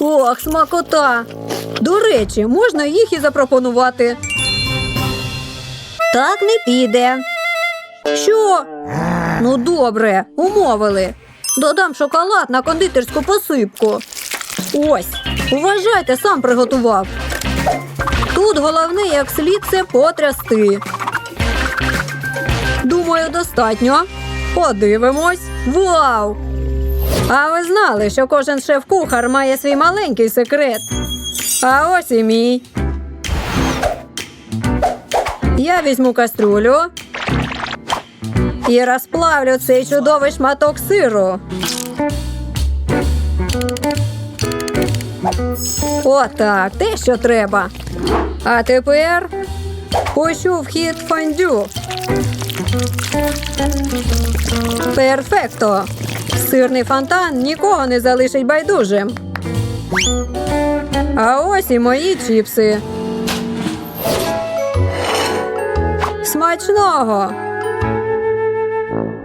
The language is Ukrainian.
Ох, смакота. До речі, можна їх і запропонувати. Так не піде. Що? Ну, добре, умовили. Додам шоколад на кондитерську посипку. Ось, вважайте, сам приготував. Тут головне, як слід це потрясти. Думаю, достатньо. Подивимось. Вау! А ви знали, що кожен шеф-кухар має свій маленький секрет. А ось і мій. Я візьму каструлю і розплавлю цей чудовий шматок сиру. Отак, те, що треба. А тепер пущу в хід фондю. Перфекто! Сирний фонтан нікого не залишить байдужим. А ось і мої чіпси. Смачного!